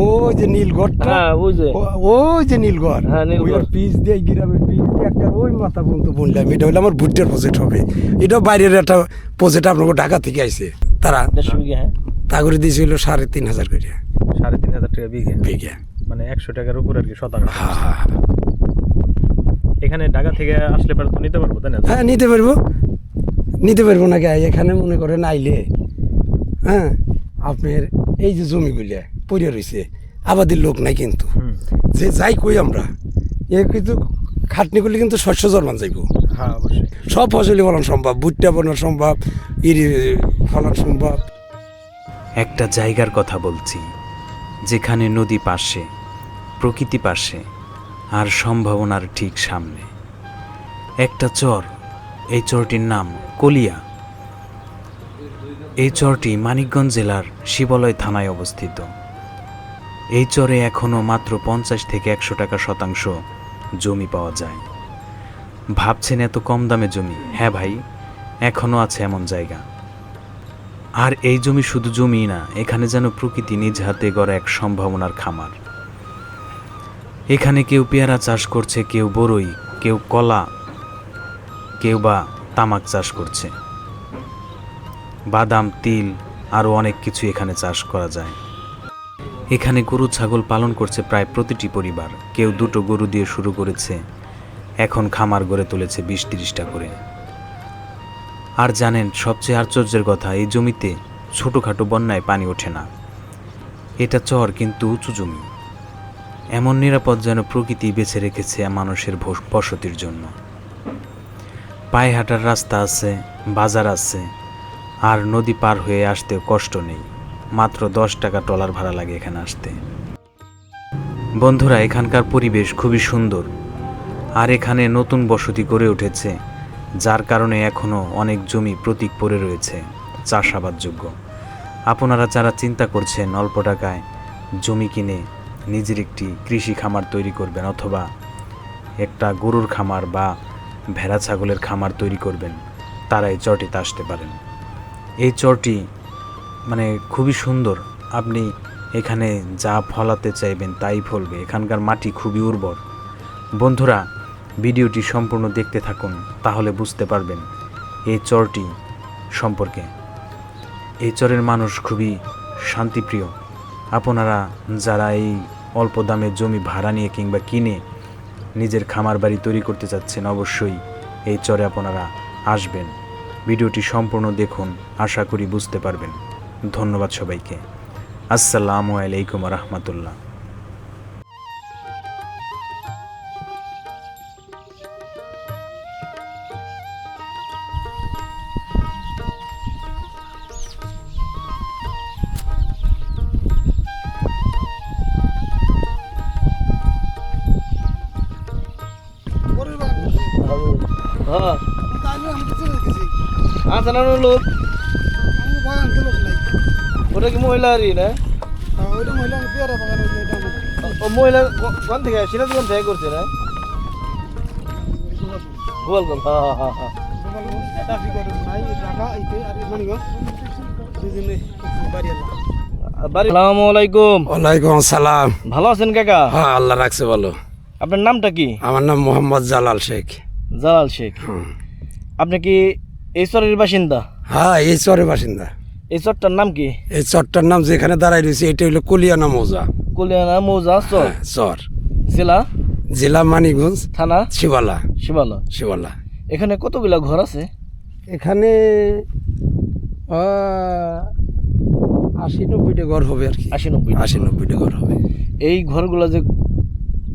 ওই যে হ্যাঁ ওই যে। ওই যে নীলগড়। হ্যাঁ, নীলগড়। দিয়ে গ্রামের দিয়ে একটা ওই মাথা পর্যন্ত এটা হলো আমার ভুট্টার প্রজেক্ট হবে। এটা বাইরের একটা প্রজেক্ট আপনাকে ঢাকা থেকে আইছে। তারা হ্যাঁ? তা করে দিয়েছিল সাড়ে তিন হাজার করে সাড়ে তিন হাজার টাকা বিঘে? বিঘা। মানে একশো টাকার উপর আর কি শতাংশ। হ্যাঁ। এখানে ঢাকা থেকে আসলে নিতে পারব তাই না? হ্যাঁ নিতে পারব। নিতে পারব না এখানে মনে করেন আইলে হ্যাঁ আপনার এই যে জমি জমিগুলো পড়ে রয়েছে আবাদের লোক নাই কিন্তু। যে যাই কই আমরা এ কিন্তু খাটনি করলে কিন্তু শস্য জন্মান যাইব। হ্যাঁ অবশ্যই। সব ফসলই ফলন সম্ভব ভুট্টা ফলন সম্ভব ইরি ফলন সম্ভব। একটা জায়গার কথা বলছি যেখানে নদী পাশে প্রকৃতি পাশে আর সম্ভাবনার ঠিক সামনে। একটা চর এই চরটির নাম কলিয়া। এই চরটি মানিকগঞ্জ জেলার শিবালয় থানায় অবস্থিত। এই চরে এখনও মাত্র পঞ্চাশ থেকে একশো টাকা শতাংশ জমি পাওয়া যায়। ভাবছেন এত কম দামে জমি? হ্যাঁ ভাই এখনও আছে এমন জায়গা। আর এই জমি শুধু জমি না, এখানে যেন প্রকৃতি নিজ হাতে গড়া এক সম্ভাবনার খামার। এখানে কেউ পেয়ারা চাষ করছে, কেউ বরই, কেউ কলা, কেউ বা তামাক চাষ করছে। বাদাম, তিল, আরও অনেক কিছু এখানে চাষ করা যায়। এখানে গরু ছাগল পালন করছে প্রায় প্রতিটি পরিবার। কেউ দুটো গরু দিয়ে শুরু করেছে। এখন খামার গড়ে তুলেছে বিশ তিরিশটা করে। আর জানেন, সবচেয়ে আশ্চর্যের কথা, এই জমিতে ছোটোখাটো বন্যায় পানি ওঠে না। এটা চর, কিন্তু উঁচু জমি। এমন নিরাপদ যেন প্রকৃতি বেছে রেখেছে মানুষের বসতির জন্য। পায়ে হাঁটার রাস্তা আছে, বাজার আছে, আর নদী পার হয়ে আসতেও কষ্ট নেই। মাত্র দশ টাকা ট্রলার ভাড়া লাগে এখানে আসতে। বন্ধুরা, এখানকার পরিবেশ খুবই সুন্দর। আর এখানে নতুন বসতি গড়ে উঠেছে, যার কারণে এখনও অনেক জমি প্রতীক পড়ে রয়েছে, চাষাবাদযোগ্য। আপনারা যারা চিন্তা করছেন অল্প টাকায় জমি কিনে নিজের একটি কৃষি খামার তৈরি করবেন অথবা একটা গরুর খামার বা ভেড়া ছাগলের খামার তৈরি করবেন তারা এই চরটিতে আসতে পারেন। এই চরটি মানে খুবই সুন্দর। আপনি এখানে যা ফলাতে চাইবেন তাই ফলবে। এখানকার মাটি খুবই উর্বর। বন্ধুরা, ভিডিওটি সম্পূর্ণ দেখতে থাকুন, তাহলে বুঝতে পারবেন এই চরটি সম্পর্কে। এই চরের মানুষ খুবই শান্তিপ্রিয়। আপনারা যারা এই অল্প দামে জমি ভাড়া নিয়ে কিংবা কিনে নিজের খামার বাড়ি তৈরি করতে চাচ্ছেন, অবশ্যই এই চরে আপনারা আসবেন। ভিডিওটি সম্পূর্ণ দেখুন, আশা করি বুঝতে পারবেন। ধন্যবাদ সবাইকে। আসসালামু আলাইকুম রহমতুল্লাহ। আছে না লোক। ওটা কি মহিলারই না? ও মহিলা ক- কোন থেকে সিরাজগঞ্জ থেকে করছে না? গোপালগঞ্জ হ্যাঁ হ্যাঁ হ্যাঁ বাড়ি আসসালামু আলাইকুম। ওয়ালাইকুম আসসালাম। ভালো আছেন কাকা? হ্যাঁ আল্লাহ রাখছে বলো আপনার নামটা কি? আমার নাম মোহাম্মদ জালাল শেখ। জালাল শেখ। হুম। আপনি কি এই চরের বাসিন্দা? হ্যাঁ এই চরের বাসিন্দা। এই চরটার নাম কি? এই চরটার নাম যেখানে দাঁড়াই রয়েছে এটা হলো কলিয়ানা মৌজা। কলিয়ানা মৌজা চর হ্যাঁ, চর? জেলা? জেলা মানিগঞ্জ থানা? শিবালা। শিবালয় শিবালা। এখানে কতগুলা ঘর আছে? এখানে আশি নব্বইটা ঘর হবে আর কি। আশি নব্বই আশি নব্বইটা ঘর হবে। এই ঘরগুলা যে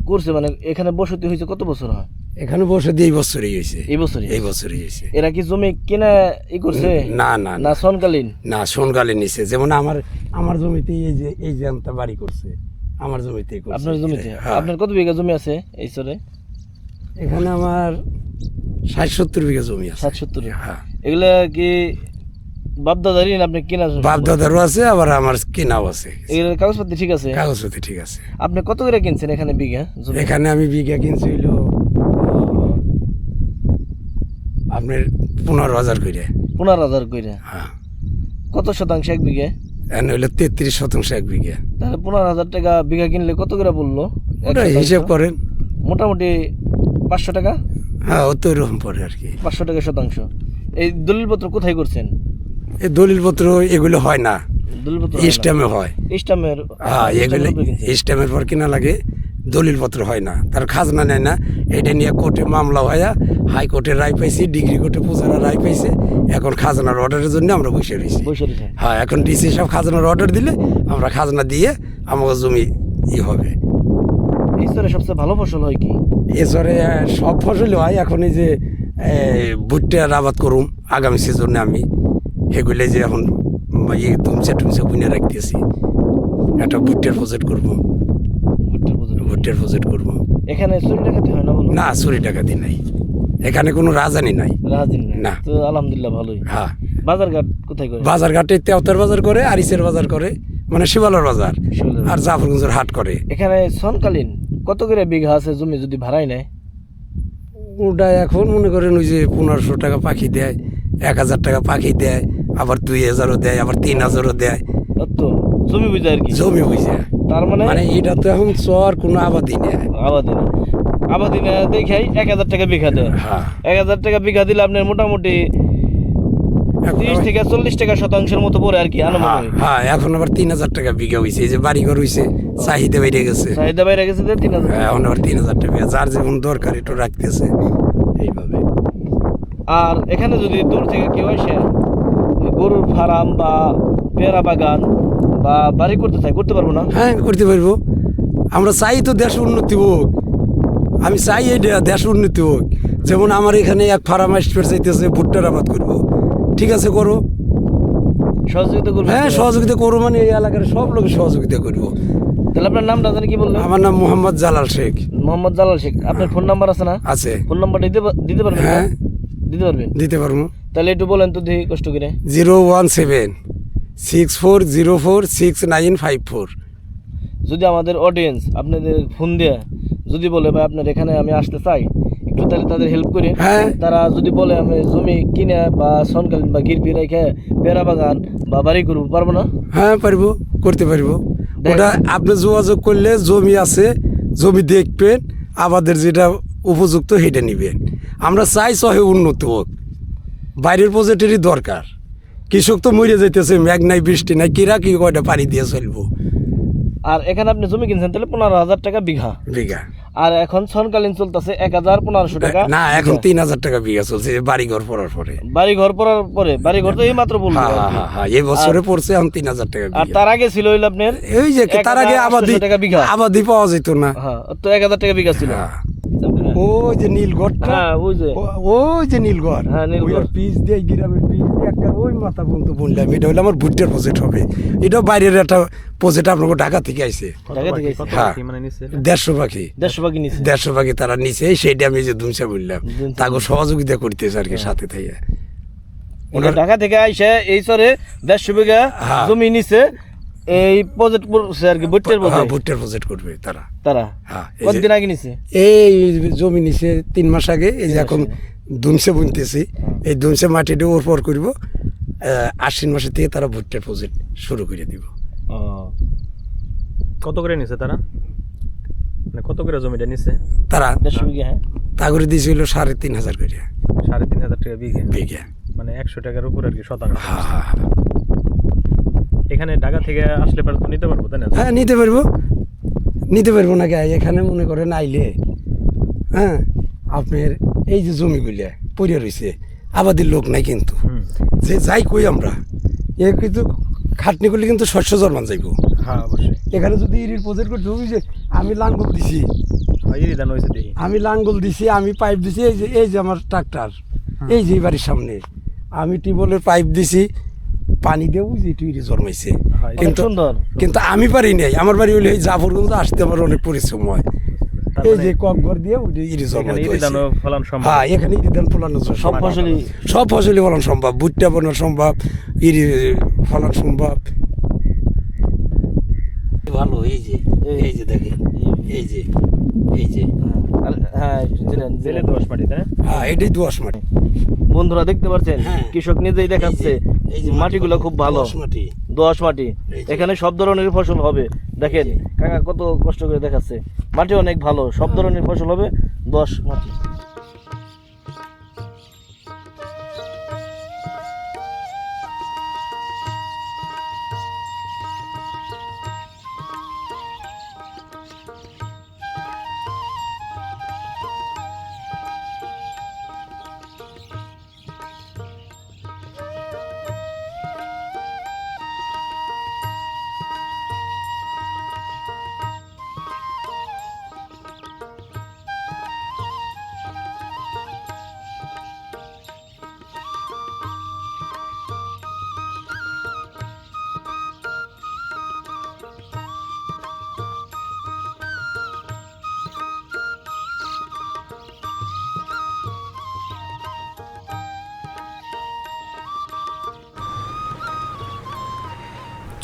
করছে মানে এখানে বসতি হয়েছে কত বছর হয়? এখানে বসে দিয়ে এই বছরই হয়েছে। এই বছরই এই বছরই হয়েছে। এরা কি জমি কিনে ই করছে? না না না। সনকালীন? না সোনকালে নিছে। যেমন আমার আমার জমিতে এই যে এই যে আমটা বাড়ি করছে আমার জমিতেই করছে। আপনার জমিতে? হ্যাঁ। আপনার কত বিঘা জমি আছে এই চরে? এখানে আমার ষাট সত্তর বিঘা জমি আছে। ষাট সত্তর? হ্যাঁ। এগুলা কি বাপদাদারি না আপনি কিনা বাপ দাদারও আছে আবার আমার কেনাও আছে। এগুলোর কাগজপত্র ঠিক আছে? কাগজপত্র ঠিক আছে। আপনি কত করে কিনছেন এখানে বিঘা জমি? এখানে আমি বিঘা কিনছি হইল আপনার পনেরো হাজার করে পনেরো হাজার করে হ্যাঁ। কত শতাংশ এক বিঘে? এখন হইল তেত্রিশ শতাংশ এক বিঘা। তাহলে পনেরো হাজার টাকা বিঘা কিনলে কত করে বলল? ওটা? হিসাব করেন। মোটামুটি পাঁচশো টাকা? হ্যাঁ ও তো এরকম পড়ে আর কি। পাঁচশো টাকা শতাংশ। এই দলিলপত্র কোথায় করছেন? এই দলিলপত্র এগুলো হয় না। দলিলপত্র স্ট্যামে হয়। ইস্টামের হ্যাঁ এগুলো স্ট্যামের পর কিনা লাগে। দলিলপত্র হয় না তার খাজনা নেয় না। এটা নিয়ে কোর্টে মামলা হয়ে হাইকোর্টে রায় পাইছি ডিগ্রি কোর্টে পূজারা রায় পাইছে। এখন খাজনার অর্ডারের জন্য আমরা বসে রয়েছি। হ্যাঁ এখন ডিসি সব খাজনার অর্ডার দিলে আমরা খাজনা দিয়ে আমাকে জমি ই হবে। এই স্তরে সবচেয়ে ভালো ফসল হয় কি? এছাড়ে সব ফসলই হয় এখন এই যে ভুট্টার আবাদ করুম আগামী সিজনে আমি এগুলো যে এখন ইয়ে তুমছে টুমছে বুনে রাখতেছি একটা ভুট্টার প্রজেক্ট করব। প্রজেক্ট করব। এখানে চুরি ডাকাতি হয় না না চুরি টাকাতি নাই। এখানে কোনো রাজানি নাই। রাহাদিন না। তো আলহামদুলিল্লাহ ভালোই। হ্যাঁ। বাজার ঘাট কোথায় করে? বাজার ঘাটে তেওতার বাজার করে আরিসের বাজার করে মানে শিবালর বাজার। আর জাফরগঞ্জের হাট করে। এখানে সনকালীন কত করে বিঘা আছে জমি যদি ভাড়াই নেয়? ওটা এখন মনে করেন ওই যে পনেরোশো টাকা পাখি দেয় এক হাজার টাকা পাখি দেয় আবার দুই হাজারও দেয় আবার তিন হাজারও দেয়। তো জমি বুঝে আর কি। জমি বুঝে। তার মানে মানে এটা তো এখন চর কোনো আবাদি নেই। আবাদি না আবাদি না দেখাই এক হাজার টাকা বিঘা দেয় হ্যাঁ। এক হাজার টাকা বিঘা দিলে আপনার মোটামুটি তিরিশ থেকে চল্লিশ টাকা শতাংশের মতো পড়ে আর কি হ্যাঁ, আনুমানিক। হ্যাঁ এখন আবার তিন হাজার টাকা বিঘা হয়েছে এই যে বাড়িঘর হয়েছে চাহিদা বেড়ে গেছে। চাহিদা বাইরে গেছে যে তিন হাজার হ্যাঁ, এখন আবার তিন হাজার টাকা যার যেমন দরকার একটু রাখতেছে। এইভাবে। আর এখানে যদি দূর থেকে কেউ আসে গরুর ফার্ম বা পেয়ারা বাগান বা বাড়ি করতে চায় করতে পারব না? হ্যাঁ করতে পারব। আমরা চাই তো দেশ উন্নতি হোক। আমি চাই এই দেশ উন্নতি হোক। যেমন আমার এখানে এক ফার্ম আসবে চাইতেছে ভুট্টার আবাদ করব। ঠিক আছে করো। সহযোগিতা করবে হ্যাঁ সহযোগিতা করব মানে এই এলাকার সব লোক সহযোগিতা করব। তাহলে আপনার নামটা জানি কি বললেন? আমার নাম মোহাম্মদ জালাল শেখ। মোহাম্মদ জালাল শেখ। আপনার ফোন নাম্বার আছে না? আছে। ফোন নাম্বারটা দিতে দিতে পারবেন হ্যাঁ। দিতে পারবেন? দিতে পারব। তাহলে একটু বলেন তো দেখি কষ্ট করে। Zero one seven. Six four zero four six nine five four যদি আমাদের অডিয়েন্স আপনাদের ফোন দিয়ে যদি বলে ভাই আপনার এখানে আমি আসতে চাই একটু তাহলে তাদের হেল্প করে। হ্যাঁ। তারা যদি বলে আমি জমি কিনে বা সনকালীন বা গিরপি রেখে পেয়ারা বাগান বা বাড়ি করব পারব না? হ্যাঁ পারব করতে পারব। ওটা আপনি যোগাযোগ করলে জমি আছে জমি দেখবেন আমাদের যেটা উপযুক্ত সেটা নেবেন। আমরা চাই সহে উন্নত হোক। বাইরের প্রজেক্টেরই দরকার। কৃষক তো মরে যাইতেছে মেঘ নাই বৃষ্টি নাই কিরা কি কয়টা পানি দিয়ে চলবো? আর এখানে আপনি জমি কিনছেন তাহলে পনেরো হাজার টাকা বিঘা। বিঘা। আর এখন সনকালীন চলতেছে এক হাজার পনেরোশো টাকা না এখন তিন হাজার টাকা বিঘা চলছে বাড়ি ঘর পড়ার পরে। বাড়ি ঘর পড়ার পরে বাড়ি ঘর তো এই মাত্র বলব হ্যাঁ হ্যাঁ হ্যাঁ হ্যাঁ এই বছরে পড়ছে এখন তিন হাজার টাকা আর তার আগে ছিল হইল আপনার এই যে তার আগে আবাদি টাকা বিঘা। আবাদি পাওয়া যেত না। হ্যাঁ তো এক হাজার টাকা বিঘা ছিল। হ্যাঁ। ওই যে নীলগড়টা? হ্যাঁ ওই যে। ওই যে নীলগড়। হ্যাঁ, নীলগড়। পিচ দিয়ে গ্রামের পিচ দিয়ে একটা ওই মাথা পর্যন্ত বললাম এটা হলো আমার ভুট্টার প্রজেক্ট হবে। এটাও বাইরের একটা প্রজেক্ট আপনাকে ঢাকা থেকে আইছে। ঢাকা হ্যাঁ। মানে দেড়শো পাখি দেড়শো পাখি দেড়শো পাখি তারা নিচে সেইটা আমি যে দুমসা বললাম তাকে সহযোগিতা করতেছে আর কি সাথে থেকে। ওটা ঢাকা থেকে আইসে এই সরে দেড়শো বিঘা হ্যাঁ। জমি নিছে। এই প্রজেক্ট করছে আর কি ভুট্টের হ্যাঁ প্রজেক্ট ভুট্টার প্রজেক্ট করবে তারা। তারা? হ্যাঁ কতদিন আগে নিছে? এই জমি নিচে তিন মাস আগে এই যে এখন দুমসে বুনতেছি। এই দুমসে মাটিটা ওর পর করব আশ্বিন মাসের থেকে তারা ভুট্টার প্রজেক্ট শুরু করে দিব। কত করে নিছে তারা? মানে কত করে জমিটা নিছে? তারা দেড়শো বিঘা হ্যাঁ। তা করে দিয়েছিল সাড়ে তিন হাজার করে। সাড়ে তিন হাজার টাকা বিঘে? বিঘা। মানে একশো টাকার উপর আর কি শতাংশ। হ্যাঁ হ্যাঁ হ্যাঁ। এখানে ঢাকা থেকে আসলে পারে তো নিতে পারব তাই না? হ্যাঁ নিতে পারব। নিতে পারব না কে এখানে মনে করেন আইলে হ্যাঁ আপনার এই যে জমিগুলো পড়ে রয়েছে আবাদের লোক নাই কিন্তু। যে যাই কই আমরা এ কিন্তু খাটনি করলে কিন্তু শস্য জন্মান যাইব। হ্যাঁ অবশ্যই। এখানে যদি ইরির প্রজেক্ট করতে হবে যে আমি লাঙ্গল দিছি। হয় আমি লাঙ্গল দিছি আমি পাইপ দিছি এই যে এই যে আমার ট্রাক্টর এই যে বাড়ির সামনে। আমি টিউবওয়েলের পাইপ দিছি পানি দেবো যে ইরি জন্মাইছে কিন্তু সুন্দর। কিন্তু আমি পারি নাই। আমার বাড়ি হলে জাফরগঞ্জ আসতে আমার অনেক পরিশ্রম হয়। এই মানে দিয়ে ইরি। ফলন সম্ভব। হ্যাঁ এখানে ইরি ফলানো সব ফসলই সব ফসলই ফলন সম্ভব। ভুট্টা ফলন সম্ভব। ইরি ফলন সম্ভব। ভালো এই যে এই যে দেখেন এই যে এই যে। হ্যাঁ দোয়াশ মাটি হ্যাঁ এটাই দোয়াশ মাটি। বন্ধুরা দেখতে পাচ্ছেন হ্যাঁ। কৃষক নিজেই দেখাচ্ছে। মাটিগুলো খুব ভালো। মাটি। দোআঁশ মাটি। এখানে সব ধরনের ফসল হবে। দেখেন কাকা কত কষ্ট করে দেখাচ্ছে। মাটি অনেক ভালো সব ধরনের ফসল হবে দোয়াশ মাটি।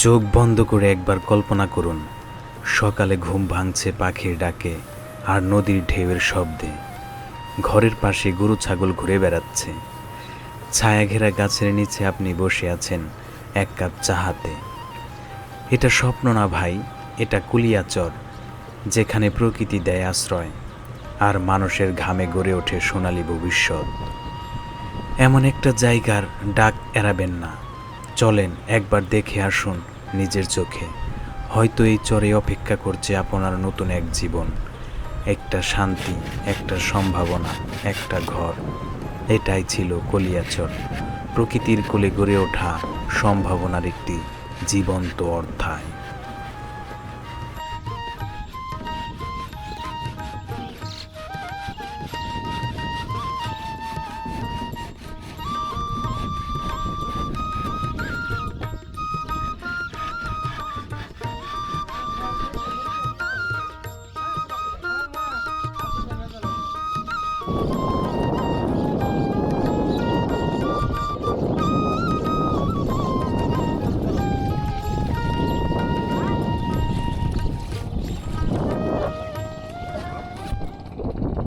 চোখ বন্ধ করে একবার কল্পনা করুন, সকালে ঘুম ভাঙছে পাখির ডাকে আর নদীর ঢেউয়ের শব্দে। ঘরের পাশে গরু ছাগল ঘুরে বেড়াচ্ছে। ছায়া ঘেরা গাছের নিচে আপনি বসে আছেন এক কাপ চাহাতে এটা স্বপ্ন না ভাই, এটা কুলিয়াচর, যেখানে প্রকৃতি দেয় আশ্রয় আর মানুষের ঘামে গড়ে ওঠে সোনালী ভবিষ্যৎ। এমন একটা জায়গার ডাক এড়াবেন না। চলেন একবার দেখে আসুন নিজের চোখে। হয়তো এই চরে অপেক্ষা করছে আপনার নতুন এক জীবন। একটা শান্তি, একটা সম্ভাবনা, একটা ঘর। এটাই ছিল কলিয়াচর। প্রকৃতির কোলে গড়ে ওঠা সম্ভাবনার একটি জীবন্ত অধ্যায়।